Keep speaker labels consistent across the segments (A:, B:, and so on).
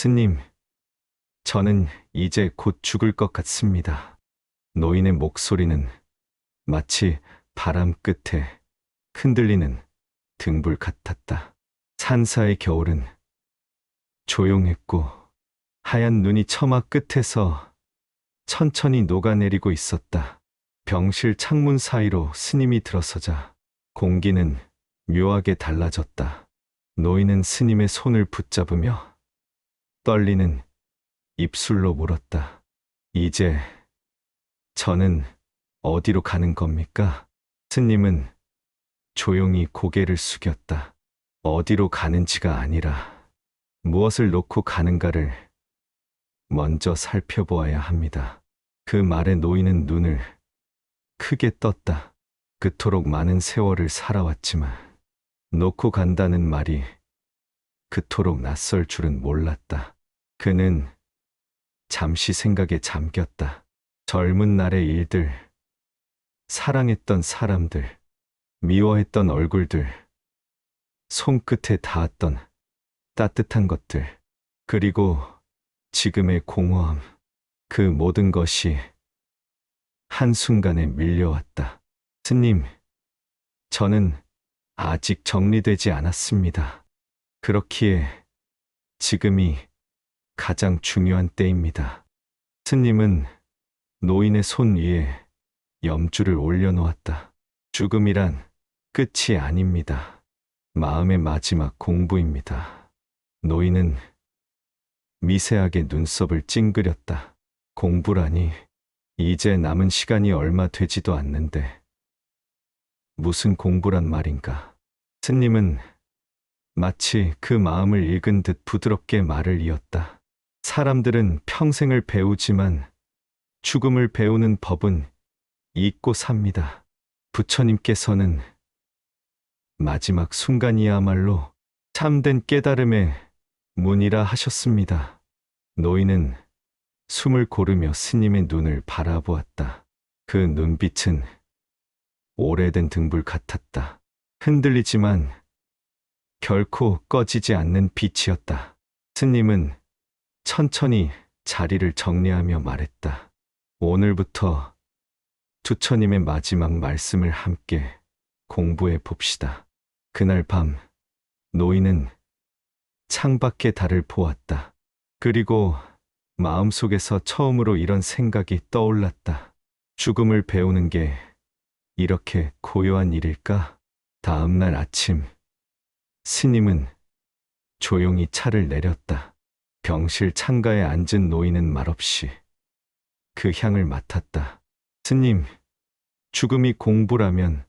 A: 스님, 저는 이제 곧 죽을 것 같습니다. 노인의 목소리는 마치 바람 끝에 흔들리는 등불 같았다. 산사의 겨울은 조용했고 하얀 눈이 처마 끝에서 천천히 녹아내리고 있었다. 병실 창문 사이로 스님이 들어서자 공기는 묘하게 달라졌다. 노인은 스님의 손을 붙잡으며 떨리는 입술로 물었다. 이제 저는 어디로 가는 겁니까? 스님은 조용히 고개를 숙였다. 어디로 가는지가 아니라 무엇을 놓고 가는가를 먼저 살펴보아야 합니다. 그 말에 노인은 눈을 크게 떴다. 그토록 많은 세월을 살아왔지만 놓고 간다는 말이 그토록 낯설 줄은 몰랐다. 그는 잠시 생각에 잠겼다. 젊은 날의 일들, 사랑했던 사람들, 미워했던 얼굴들, 손끝에 닿았던 따뜻한 것들, 그리고 지금의 공허함, 그 모든 것이 한순간에 밀려왔다. 스님, 저는 아직 정리되지 않았습니다. 그렇기에 지금이 가장 중요한 때입니다. 스님은 노인의 손 위에 염주를 올려놓았다. 죽음이란 끝이 아닙니다. 마음의 마지막 공부입니다. 노인은 미세하게 눈썹을 찡그렸다. 공부라니, 이제 남은 시간이 얼마 되지도 않는데. 무슨 공부란 말인가? 스님은 마치 그 마음을 읽은 듯 부드럽게 말을 이었다. 사람들은 평생을 배우지만 죽음을 배우는 법은 잊고 삽니다. 부처님께서는 마지막 순간이야말로 참된 깨달음의 문이라 하셨습니다. 노인은 숨을 고르며 스님의 눈을 바라보았다. 그 눈빛은 오래된 등불 같았다. 흔들리지만 결코 꺼지지 않는 빛이었다. 스님은 천천히 자리를 정리하며 말했다. 오늘부터 두처님의 마지막 말씀을 함께 공부해 봅시다. 그날 밤 노인은 창밖의 달을 보았다. 그리고 마음속에서 처음으로 이런 생각이 떠올랐다. 죽음을 배우는 게 이렇게 고요한 일일까? 다음 날 아침 스님은 조용히 차를 내렸다. 병실 창가에 앉은 노인은 말없이 그 향을 맡았다. 스님, 죽음이 공부라면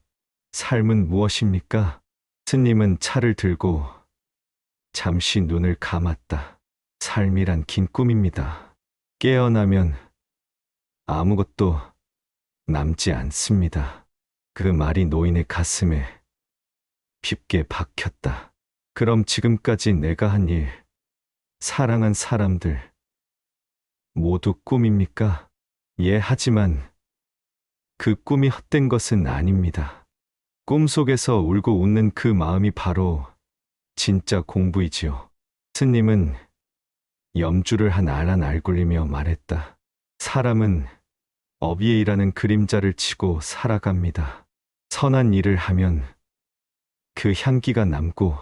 A: 삶은 무엇입니까? 스님은 차를 들고 잠시 눈을 감았다. 삶이란 긴 꿈입니다. 깨어나면 아무것도 남지 않습니다. 그 말이 노인의 가슴에 깊게 박혔다. 그럼 지금까지 내가 한 일, 사랑한 사람들, 모두 꿈입니까? 예, 하지만 그 꿈이 헛된 것은 아닙니다. 꿈속에서 울고 웃는 그 마음이 바로 진짜 공부이지요. 스님은 염주를 한 알한 알굴리며 말했다. 사람은 어비에 일하는 그림자를 치고 살아갑니다. 선한 일을 하면 그 향기가 남고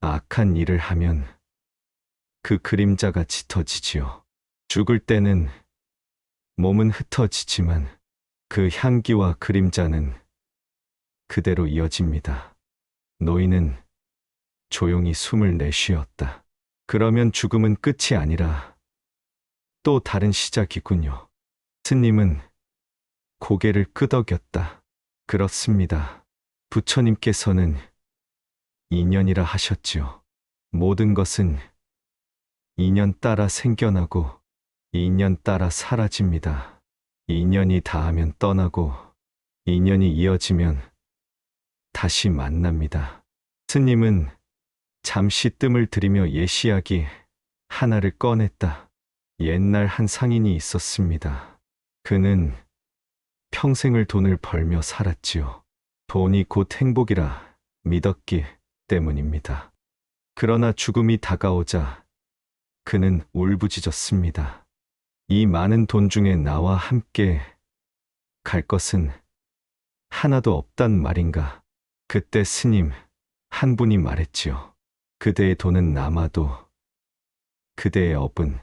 A: 악한 일을 하면 그 그림자가 짙어지지요. 죽을 때는 몸은 흩어지지만 그 향기와 그림자는 그대로 이어집니다. 노인은 조용히 숨을 내쉬었다. 그러면 죽음은 끝이 아니라 또 다른 시작이군요. 스님은 고개를 끄덕였다. 그렇습니다. 부처님께서는 인연이라 하셨지요. 모든 것은 인연 따라 생겨나고 인연 따라 사라집니다. 인연이 닿으면 떠나고 인연이 이어지면 다시 만납니다. 스님은 잠시 뜸을 들이며 예시하기 하나를 꺼냈다. 옛날 한 상인이 있었습니다. 그는 평생을 돈을 벌며 살았지요. 돈이 곧 행복이라 믿었기 때문입니다. 그러나 죽음이 다가오자 그는 울부짖었습니다. 이 많은 돈 중에 나와 함께 갈 것은 하나도 없단 말인가. 그때 스님 한 분이 말했지요. 그대의 돈은 남아도 그대의 업은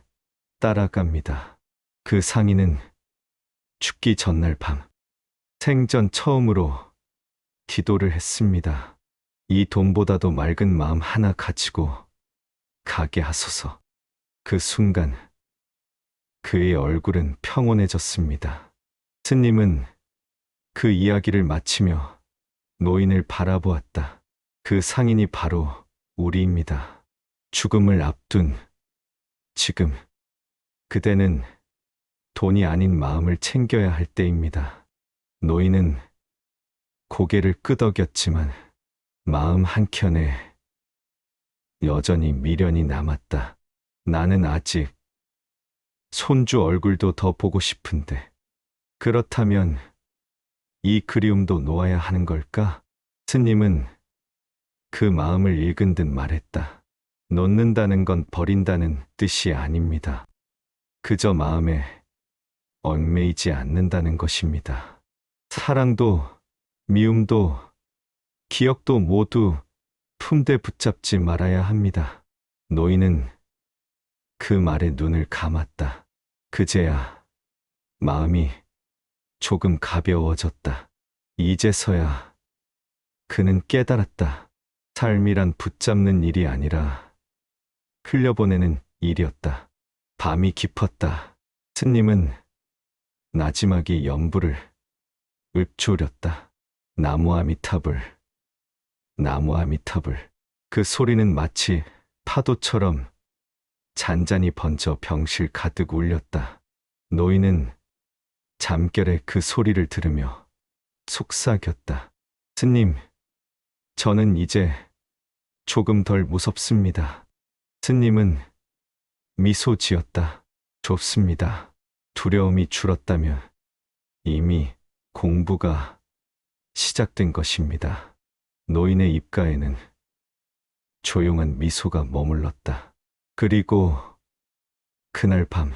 A: 따라갑니다. 그 상인은 죽기 전날 밤 생전 처음으로 기도를 했습니다. 이 돈보다도 맑은 마음 하나 가지고 가게 하소서. 그 순간 그의 얼굴은 평온해졌습니다. 스님은 그 이야기를 마치며 노인을 바라보았다. 그 상인이 바로 우리입니다. 죽음을 앞둔 지금 그대는 돈이 아닌 마음을 챙겨야 할 때입니다. 노인은 고개를 끄덕였지만 마음 한켠에 여전히 미련이 남았다. 나는 아직 손주 얼굴도 더 보고 싶은데 그렇다면 이 그리움도 놓아야 하는 걸까? 스님은 그 마음을 읽은 듯 말했다. 놓는다는 건 버린다는 뜻이 아닙니다. 그저 마음에 얽매이지 않는다는 것입니다. 사랑도 미움도 기억도 모두 품대 붙잡지 말아야 합니다. 노인은 그 말에 눈을 감았다. 그제야 마음이 조금 가벼워졌다. 이제서야 그는 깨달았다. 삶이란 붙잡는 일이 아니라 흘려보내는 일이었다. 밤이 깊었다. 스님은 나지막이 연불을 읊조렸다. 나무 아미탑을, 나무 아미탑을. 그 소리는 마치 파도처럼 잔잔히 번져 병실 가득 울렸다. 노인은 잠결에 그 소리를 들으며 속삭였다. 스님, 저는 이제 조금 덜 무섭습니다. 스님은 미소 지었다. 좋습니다. 두려움이 줄었다면 이미 공부가 시작된 것입니다. 노인의 입가에는 조용한 미소가 머물렀다. 그리고 그날 밤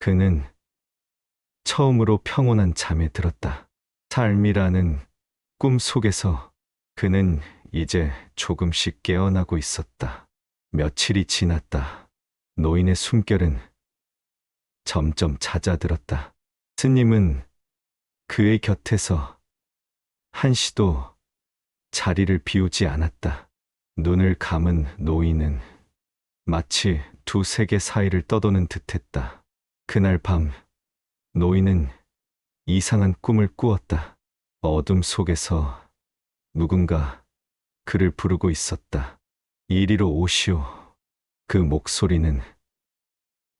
A: 그는 처음으로 평온한 잠에 들었다. 삶이라는 꿈 속에서 그는 이제 조금씩 깨어나고 있었다. 며칠이 지났다. 노인의 숨결은 점점 잦아들었다. 스님은 그의 곁에서 한시도 자리를 비우지 않았다. 눈을 감은 노인은 마치 두 세계 사이를 떠도는 듯했다. 그날 밤 노인은 이상한 꿈을 꾸었다. 어둠 속에서 누군가 그를 부르고 있었다. 이리로 오시오. 그 목소리는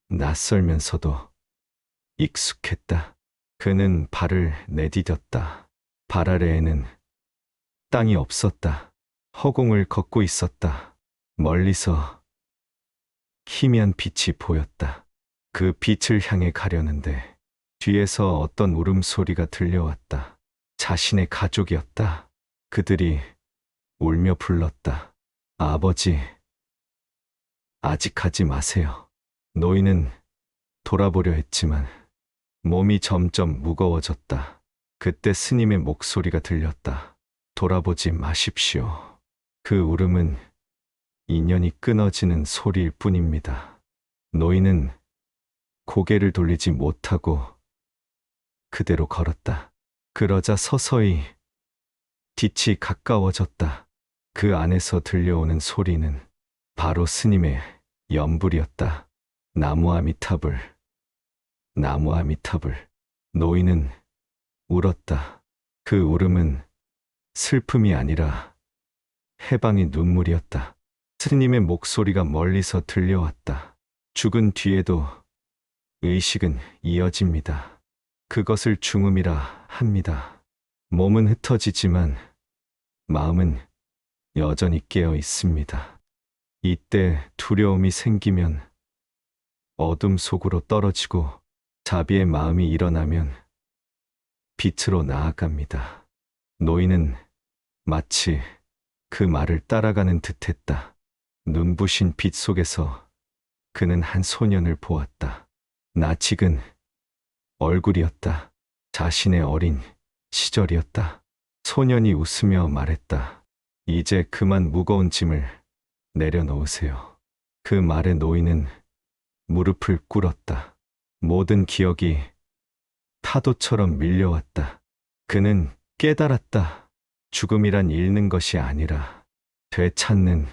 A: 낯설면서도 익숙했다. 그는 발을 내디뎠다. 발 아래에는 땅이 없었다. 허공을 걷고 있었다. 멀리서 희미한 빛이 보였다. 그 빛을 향해 가려는데 뒤에서 어떤 울음소리가 들려왔다. 자신의 가족이었다. 그들이 울며 불렀다. 아버지, 아직 가지 마세요. 노인은 돌아보려 했지만 몸이 점점 무거워졌다. 그때 스님의 목소리가 들렸다. 돌아보지 마십시오. 그 울음은 인연이 끊어지는 소리일 뿐입니다. 노인은 고개를 돌리지 못하고 그대로 걸었다. 그러자 서서히 빛이 가까워졌다. 그 안에서 들려오는 소리는 바로 스님의 연불이었다. 나무 아미탑을, 나무 아미탑을. 노인은 울었다. 그 울음은 슬픔이 아니라 해방의 눈물이었다. 스님의 목소리가 멀리서 들려왔다. 죽은 뒤에도 의식은 이어집니다. 그것을 중음이라 합니다. 몸은 흩어지지만 마음은 여전히 깨어 있습니다. 이때 두려움이 생기면 어둠 속으로 떨어지고 자비의 마음이 일어나면 빛으로 나아갑니다. 노인은 마치 그 말을 따라가는 듯했다. 눈부신 빛 속에서 그는 한 소년을 보았다. 낯익은 얼굴이었다. 자신의 어린 시절이었다. 소년이 웃으며 말했다. 이제 그만 무거운 짐을 내려놓으세요. 그 말에 노인은 무릎을 꿇었다. 모든 기억이 파도처럼 밀려왔다. 그는 깨달았다. 죽음이란 잃는 것이 아니라 되찾는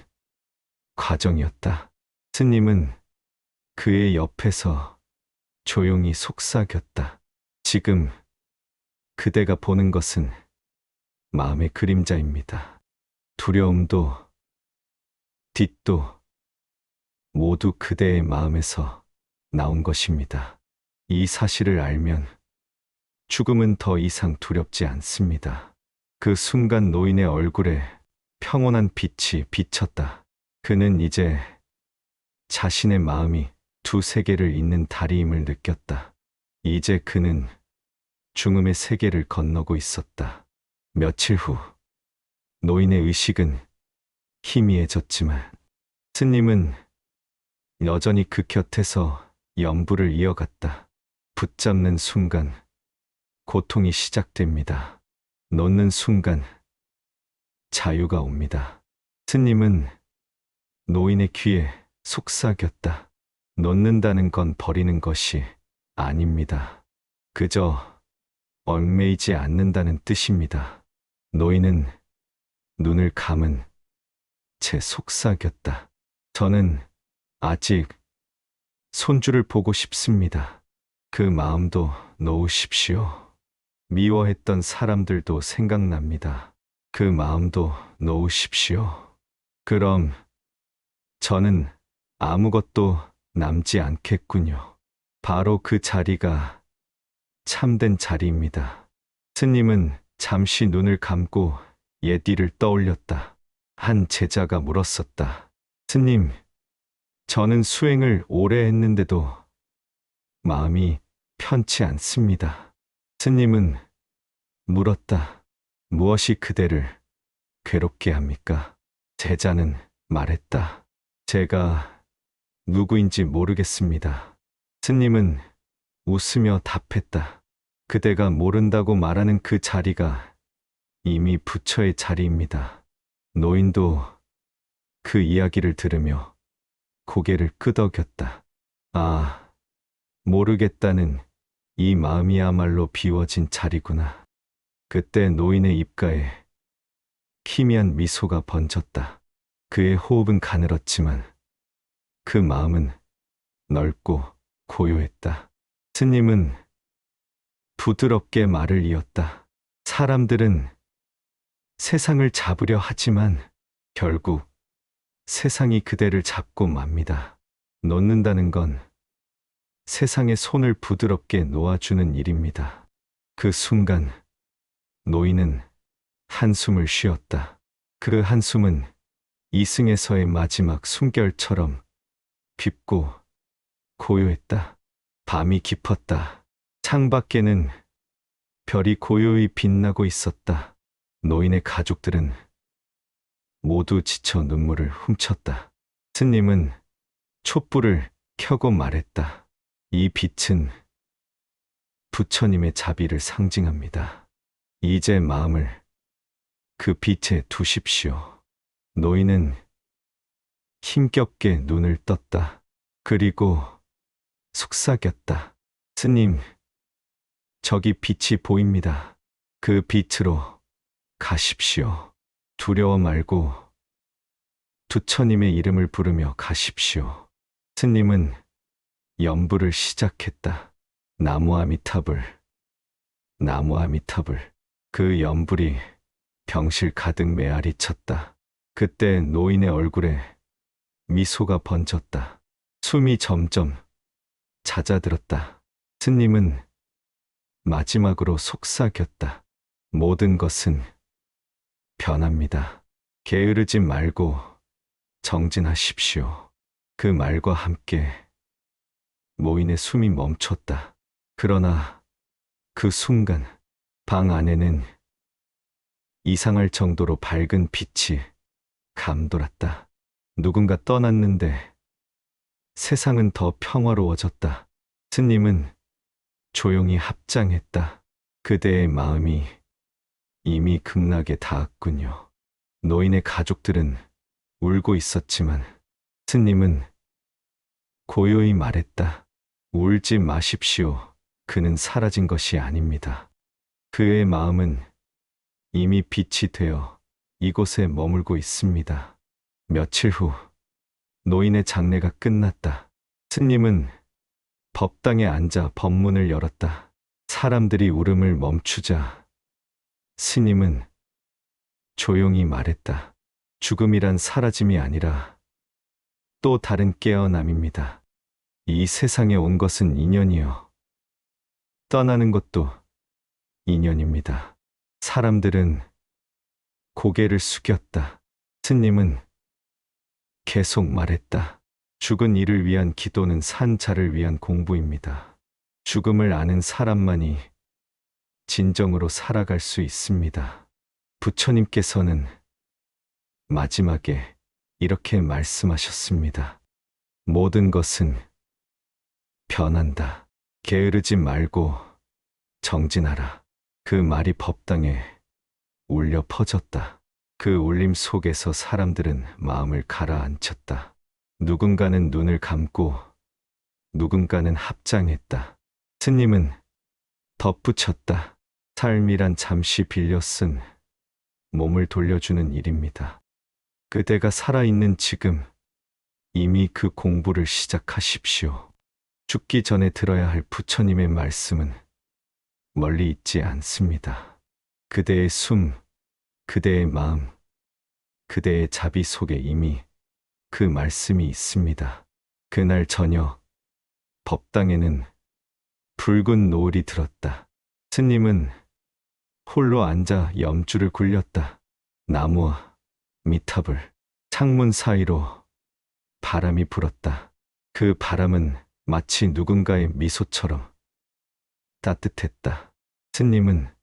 A: 과정이었다. 스님은 그의 옆에서 조용히 속삭였다. 지금 그대가 보는 것은 마음의 그림자입니다. 두려움도 뒷도 모두 그대의 마음에서 나온 것입니다. 이 사실을 알면 죽음은 더 이상 두렵지 않습니다. 그 순간 노인의 얼굴에 평온한 빛이 비쳤다. 그는 이제 자신의 마음이 두 세계를 잇는 다리임을 느꼈다. 이제 그는 죽음의 세계를 건너고 있었다. 며칠 후 노인의 의식은 희미해졌지만 스님은 여전히 그 곁에서 연부를 이어갔다. 붙잡는 순간 고통이 시작됩니다. 놓는 순간 자유가 옵니다. 스님은 노인의 귀에 속삭였다. 놓는다는 건 버리는 것이 아닙니다. 그저 얽매이지 않는다는 뜻입니다. 노인은 눈을 감은 채 속삭였다. 저는 아직 손주를 보고 싶습니다. 그 마음도 놓으십시오. 미워했던 사람들도 생각납니다. 그 마음도 놓으십시오. 그럼 저는 아무것도 남지 않겠군요. 바로 그 자리가 참된 자리입니다. 스님은 잠시 눈을 감고 옛 일을 떠올렸다. 한 제자가 물었었다. 스님, 저는 수행을 오래 했는데도 마음이 편치 않습니다. 스님은 물었다. 무엇이 그대를 괴롭게 합니까? 제자는 말했다. 제가 누구인지 모르겠습니다. 스님은 웃으며 답했다. 그대가 모른다고 말하는 그 자리가 이미 부처의 자리입니다. 노인도 그 이야기를 들으며 고개를 끄덕였다. 아, 모르겠다는 이 마음이야말로 비워진 자리구나. 그때 노인의 입가에 희미한 미소가 번졌다. 그의 호흡은 가늘었지만 그 마음은 넓고 고요했다. 스님은 부드럽게 말을 이었다. 사람들은 세상을 잡으려 하지만 결국 세상이 그대를 잡고 맙니다. 놓는다는 건 세상의 손을 부드럽게 놓아주는 일입니다. 그 순간 노인은 한숨을 쉬었다. 그 한숨은 이승에서의 마지막 숨결처럼 깊고 고요했다. 밤이 깊었다. 창밖에는 별이 고요히 빛나고 있었다. 노인의 가족들은 모두 지쳐 눈물을 훔쳤다. 스님은 촛불을 켜고 말했다. 이 빛은 부처님의 자비를 상징합니다. 이제 마음을 그 빛에 두십시오. 노인은 힘겹게 눈을 떴다. 그리고 속삭였다. 스님, 저기 빛이 보입니다. 그 빛으로 가십시오. 두려워 말고 부처님의 이름을 부르며 가십시오. 스님은 연부를 시작했다. 나무 아미탑을, 나무 아미탑을. 그 연불이 병실 가득 메아리 쳤다. 그때 노인의 얼굴에 미소가 번졌다. 숨이 점점 잦아들었다. 스님은 마지막으로 속삭였다. 모든 것은 변합니다. 게으르지 말고 정진하십시오. 그 말과 함께 모인의 숨이 멈췄다. 그러나 그 순간 방 안에는 이상할 정도로 밝은 빛이 감돌았다. 누군가 떠났는데 세상은 더 평화로워졌다. 스님은 조용히 합장했다. 그대의 마음이 이미 극락에 닿았군요. 노인의 가족들은 울고 있었지만 스님은 고요히 말했다. 울지 마십시오. 그는 사라진 것이 아닙니다. 그의 마음은 이미 빛이 되어 이곳에 머물고 있습니다. 며칠 후 노인의 장례가 끝났다. 스님은 법당에 앉아 법문을 열었다. 사람들이 울음을 멈추자 스님은 조용히 말했다. 죽음이란 사라짐이 아니라 또 다른 깨어남입니다. 이 세상에 온 것은 인연이요. 떠나는 것도 인연입니다. 사람들은 고개를 숙였다. 스님은 계속 말했다. 죽은 이를 위한 기도는 산 자를 위한 공부입니다. 죽음을 아는 사람만이 진정으로 살아갈 수 있습니다. 부처님께서는 마지막에 이렇게 말씀하셨습니다. 모든 것은 변한다. 게으르지 말고 정진하라. 그 말이 법당에 울려 퍼졌다. 그 울림 속에서 사람들은 마음을 가라앉혔다. 누군가는 눈을 감고 누군가는 합장했다. 스님은 덧붙였다. 삶이란 잠시 빌려 쓴 몸을 돌려주는 일입니다. 그대가 살아있는 지금 이미 그 공부를 시작하십시오. 죽기 전에 들어야 할 부처님의 말씀은 멀리 있지 않습니다. 그대의 숨, 그대의 마음, 그대의 자비 속에 이미 그 말씀이 있습니다. 그날 저녁, 법당에는 붉은 노을이 들었다. 스님은 홀로 앉아 염주를 굴렸다. 나무와 미탑을 창문 사이로 바람이 불었다. 그 바람은 마치 누군가의 미소처럼 따뜻했다. 스님은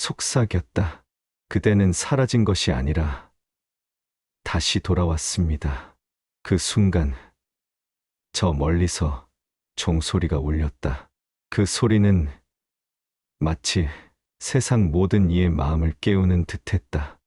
A: 속삭였다. 그대는 사라진 것이 아니라 다시 돌아왔습니다. 그 순간 저 멀리서 종소리가 울렸다. 그 소리는 마치 세상 모든 이의 마음을 깨우는 듯했다.